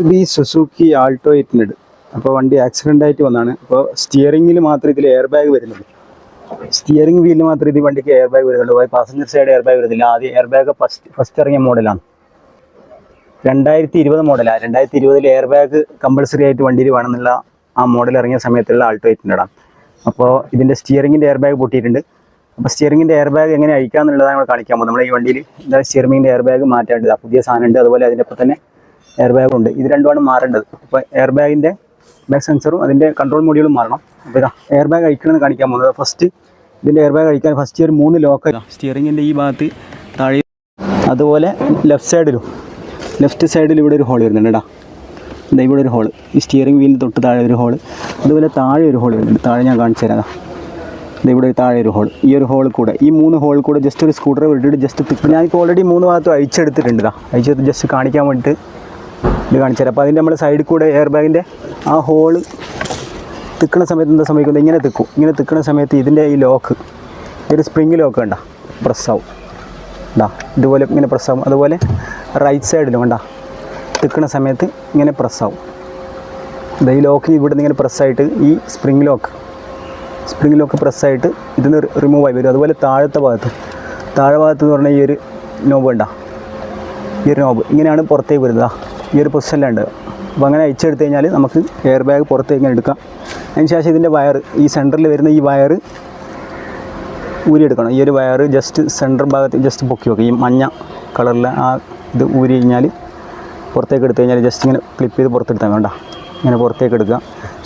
ഇത് ഈ Suzuki Alto എയ്റ്റിനുണ്ട് അപ്പോൾ വണ്ടി ആക്സിഡന്റ് ആയിട്ട് വന്നാണ്. അപ്പോൾ സ്റ്റിയറിംഗിൽ മാത്രം ഇതിൽ എയർ ബാഗ് വരുന്നുണ്ട് സ്റ്റിയറിംഗ് വീലിന് മാത്രം ഇത് വണ്ടിക്ക് എയർ ബാഗ് വരുന്നുള്ളൂ പാസഞ്ചർ സൈഡ് എയർ ബാഗ് വരുന്നില്ല. ആദ്യം എയർ ബാഗ് ഫസ്റ്റ് ഫസ്റ്റ് ഇറങ്ങിയ മോഡലാണ് രണ്ടായിരത്തി ഇരുപത് മോഡലാണ് രണ്ടായിരത്തി ഇരുപതിൽ എയർ ബാഗ് കമ്പൾസറി ആയിട്ട് വണ്ടിയിൽ വേണമെന്നുള്ള ആ മോഡൽ ഇറങ്ങിയ സമയത്തുള്ള ആൾട്ടോ എയ്റ്റിന്റെടാം അപ്പോൾ ഇതിന്റെ സ്റ്റിയറിംഗിന്റെ എയർ ബാഗ് പൊട്ടിയിട്ടുണ്ട്. അപ്പോൾ സ്റ്റിയറിംഗിന്റെ എയർ ബാഗ് എങ്ങനെ അഴിക്കാന്നുള്ളതാണ് നമ്മൾ കാണിക്കാൻ പോകുന്നത്. നമ്മൾ ഈ വണ്ടിയിൽ എന്താ സ്റ്റിയറിംഗിന്റെ എയർ ബാഗ് മാറ്റേണ്ടത്? പുതിയ സാധനമുണ്ട് അതുപോലെ അതിന്റെ തന്നെ എയർ ബാഗ് ഉണ്ട്. ഇത് രണ്ടുമാണ് മാറേണ്ടത്. അപ്പോൾ എയർ ബാഗിന്റെ ബാഗ് സെൻസറും അതിന്റെ കൺട്രോൾ മൊഡ്യൂളും മാറണം. അപ്പോൾ ഇതാ എയർ ബാഗ് അഴിക്കണമെന്ന് കാണിക്കാൻ പോകുന്നത്. ഫസ്റ്റ് ഇതിന്റെ എയർ ബാഗ് അഴിക്കാൻ ഫസ്റ്റ് ഒരു മൂന്ന് ലോക്ക് സ്റ്റിയറിങ്ങിന്റെ ഈ ഭാഗത്ത് താഴെ അതുപോലെ ലെഫ്റ്റ് സൈഡിലും ലെഫ്റ്റ് സൈഡിൽ ഇവിടെ ഒരു ഹോൾ വരുന്നുണ്ട് കേട്ടോ. ഇതാ ഇവിടെ ഒരു ഹോൾ ഈ സ്റ്റിയറിംഗ് വീലിന് തൊട്ട് താഴെ ഒരു ഹോൾ അതുപോലെ താഴെ ഒരു ഹോൾ വരുന്നുണ്ട്. താഴെ ഞാൻ കാണിച്ചു തരാം ഇവിടെ താഴെ ഒരു ഹോൾ ഈ ഒരു ഹോൾ കൂടെ ഈ മൂന്ന് ഹോൾ കൂടെ ജസ്റ്റ് ഒരു സ്കൂട്ടർ വിട്ടിട്ട് ജസ്റ്റ് ഞാനിപ്പോൾ ഓൾറെഡി മൂന്ന് ഭാഗത്തും അഴിച്ചെടുത്തിട്ടുണ്ട് അഴിച്ചെടുത്ത് ജസ്റ്റ് കാണിക്കാൻ വേണ്ടിയിട്ട് ഇത് കാണിച്ചു തരാം. അപ്പോൾ അതിന്റെ നമ്മൾ സൈഡിൽ കൂടെ എയർ ബാഗിന്റെ ആ ഹോൾ തിക്കണ സമയത്ത് എന്താ സംഭവിക്കുന്നത്? ഇങ്ങനെ തിക്കും. ഇങ്ങനെ തിക്കണ സമയത്ത് ഇതിന്റെ ഈ ലോക്ക് ഒരു സ്പ്രിങ് ലോക്ക് കണ്ട? പ്രസ്സാവും ഉണ്ടാ ഇതുപോലെ ഇങ്ങനെ പ്രസ്സാവും അതുപോലെ റൈറ്റ് സൈഡിലും കണ്ട? തിക്കണ സമയത്ത് ഇങ്ങനെ പ്രസ്സാവും ഈ ലോക്ക് ഇവിടെ നിന്ന് ഇങ്ങനെ പ്രസ്സായിട്ട് ഈ സ്പ്രിങ് ലോക്ക് സ്പ്രിങ് ലോക്ക് പ്രസ്സായിട്ട് ഇതിന് റിമൂവ് ആയി വരും. അതുപോലെ താഴത്തെ ഭാഗത്ത് താഴെ ഭാഗത്ത് എന്ന് പറഞ്ഞാൽ ഈ ഒരു നോബ് വേണ്ട ഈ ഒരു നോബ് ഇങ്ങനെയാണ് പുറത്തേക്ക് വരുന്നത്. ഈ ഒരു പൊസിഷനിലുണ്ട് അപ്പോൾ അങ്ങനെ അയച്ചെടുത്ത് കഴിഞ്ഞാൽ നമുക്ക് എയർ ബാഗ് പുറത്തേക്ക് ഇങ്ങനെ എടുക്കാം. അതിന് ശേഷം ഇതിന്റെ വയർ ഈ സെന്ററിൽ വരുന്ന ഈ വയർ ഊരിയെടുക്കണം. ഈ ഒരു വയർ ജസ്റ്റ് സെന്റർ ഭാഗത്ത് ജസ്റ്റ് പൊക്കി വെക്കുക ഈ മഞ്ഞ കളറിലെ ആ ഇത് ഊരി കഴിഞ്ഞാൽ പുറത്തേക്ക് എടുത്തു കഴിഞ്ഞാൽ ജസ്റ്റ് ഇങ്ങനെ ക്ലിപ്പ് ചെയ്ത് പുറത്തെടുത്താൽ വേണ്ട ഇങ്ങനെ പുറത്തേക്ക് എടുക്കുക.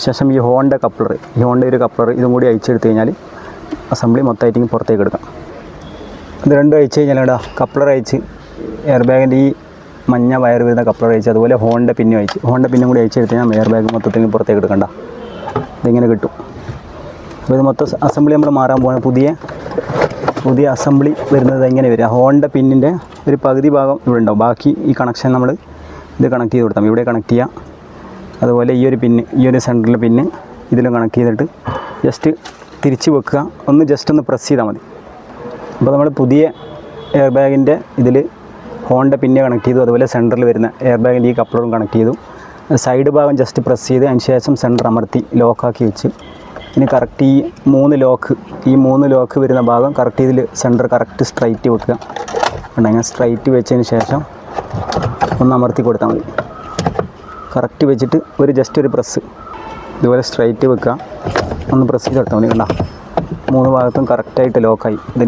ശേഷം ഈ ഹോണിന്റെ കപ്ലർ ഈ ഹോണിന്റെ ഒരു കപ്ലർ ഇതും കൂടി അയച്ചെടുത്ത് കഴിഞ്ഞാൽ അസംബ്ലി മൊത്തമായിട്ട് പുറത്തേക്ക് എടുക്കാം. ഇത് രണ്ടും അയച്ചു കഴിഞ്ഞാൽ കപ്ലർ അയച്ച് എയർ ബാഗിന്റെ ഈ മഞ്ഞ വയർ വരുന്ന കപ്ലർ അയച്ച് അതുപോലെ ഹോണിന്റെ പിന്നും അയച്ച് ഹോണിന്റെ പിന്നും കൂടി അഴിച്ചെടുത്ത് കഴിഞ്ഞാൽ എയർ ബാഗ് മൊത്തത്തിൽ പുറത്തേക്ക് എടുക്കണ്ട. ഇതിങ്ങനെ കിട്ടും. അപ്പോൾ ഇത് മൊത്തം അസംബ്ലി നമ്മൾ മാറാൻ പോകുന്നത് പുതിയ പുതിയ അസംബ്ലി വരുന്നത് എങ്ങനെ വരിക? ഹോണിന്റെ പിന്നിന്റെ ഒരു പകുതി ഭാഗം ഇവിടെ ഉണ്ടാവും. ബാക്കി ഈ കണക്ഷൻ നമ്മൾ ഇത് കണക്ട് ചെയ്ത് കൊടുത്താൽ ഇവിടെ കണക്ട് ചെയ്യാം. അതുപോലെ ഈ ഒരു പിന്ന് ഈ ഒരു സെന്ററിലെ പിന്ന് ഇതിലും കണക്ട് ചെയ്തിട്ട് ജസ്റ്റ് തിരിച്ച് വെക്കുക. ഒന്ന് ജസ്റ്റ് ഒന്ന് പ്രസ് ചെയ്താൽ മതി. അപ്പോൾ നമ്മൾ പുതിയ എയർ ബാഗിന്റെ ഇതിൽ ഹോണിന്റെ പിന്നെ കണക്ട് ചെയ്തു. അതുപോലെ സെന്ററിൽ വരുന്ന എയർ ബാഗിൽ ഈ കപ്ലറും കണക്ട് ചെയ്തു. സൈഡ് ഭാഗം ജസ്റ്റ് പ്രസ് ചെയ്ത് അതിന് ശേഷം സെന്റർ അമർത്തി ലോക്കാക്കി വെച്ച്. ഇനി കറക്റ്റ് ഈ മൂന്ന് ലോക്ക് ഈ മൂന്ന് ലോക്ക് വരുന്ന ഭാഗം കറക്റ്റ് ഇതിൽ സെന്റർ കറക്റ്റ് സ്ട്രൈറ്റ് വെക്കുക. അങ്ങനെ സ്ട്രൈറ്റ് വെച്ചതിന് ശേഷം ഒന്ന് അമർത്തി കൊടുത്താൽ മതി. കറക്റ്റ് വെച്ചിട്ട് ഒരു ജസ്റ്റ് ഒരു പ്രസ് ഇതുപോലെ സ്ട്രൈറ്റ് വെക്കുക. ഒന്ന് പ്രസ് ചെയ്ത് കൊടുത്താൽ മതി കണ്ട? മൂന്ന് ഭാഗത്തും കറക്റ്റായിട്ട് ലോക്കായി ഇതിന്റെ